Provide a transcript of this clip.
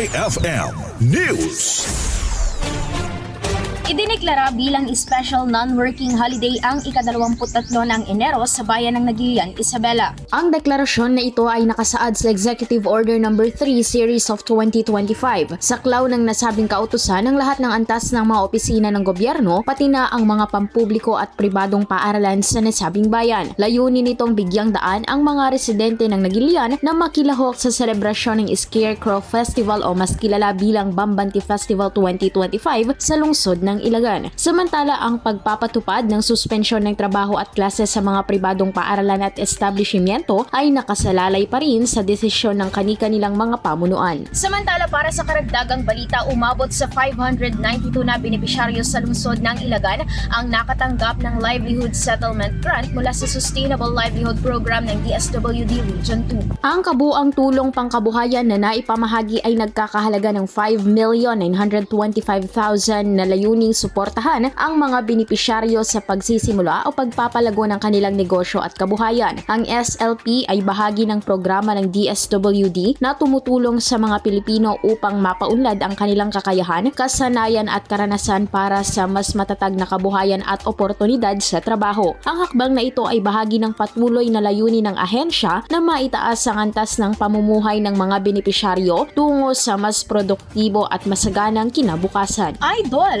IFM News. Idineklara bilang special non-working holiday ang ikadalawamput-tatlo ng Enero sa bayan ng Nagilian, Isabela. Ang deklarasyon na ito ay nakasaad sa Executive Order No. 3 Series of 2025. Saklaw ng nasabing kautusan ng lahat ng antas ng mga opisina ng gobyerno, pati na ang mga pampubliko at pribadong paaralan sa nasabing bayan. Layunin nitong bigyang daan ang mga residente ng Nagilian na makilahok sa selebrasyon ng Scarecrow Festival o mas kilala bilang Bambanti Festival 2025 sa lungsod ng Ilagan. Samantala ang pagpapatupad ng suspensyon ng trabaho at klase sa mga pribadong paaralan at establishmento ay nakasalalay pa rin sa desisyon ng kani-kanilang mga pamunuan. Samantala para sa karagdagang balita, umabot sa 592 na benepisyaryo sa lungsod ng Ilagan ang nakatanggap ng Livelihood Settlement Grant mula sa Sustainable Livelihood Program ng DSWD Region 2. Ang kabuang tulong pangkabuhayan na naipamahagi ay nagkakahalaga ng 5,925,000 na layuning suportahan ang mga benepisyaryo sa pagsisimula o pagpapalago ng kanilang negosyo at kabuhayan. Ang SLP ay bahagi ng programa ng DSWD na tumutulong sa mga Pilipino upang mapaunlad ang kanilang kakayahan, kasanayan at karanasan para sa mas matatag na kabuhayan at oportunidad sa trabaho. Ang hakbang na ito ay bahagi ng patuloy na layunin ng ahensya na maitaas ang antas ng pamumuhay ng mga benepisyaryo tungo sa mas produktibo at masaganang kinabukasan. Idol,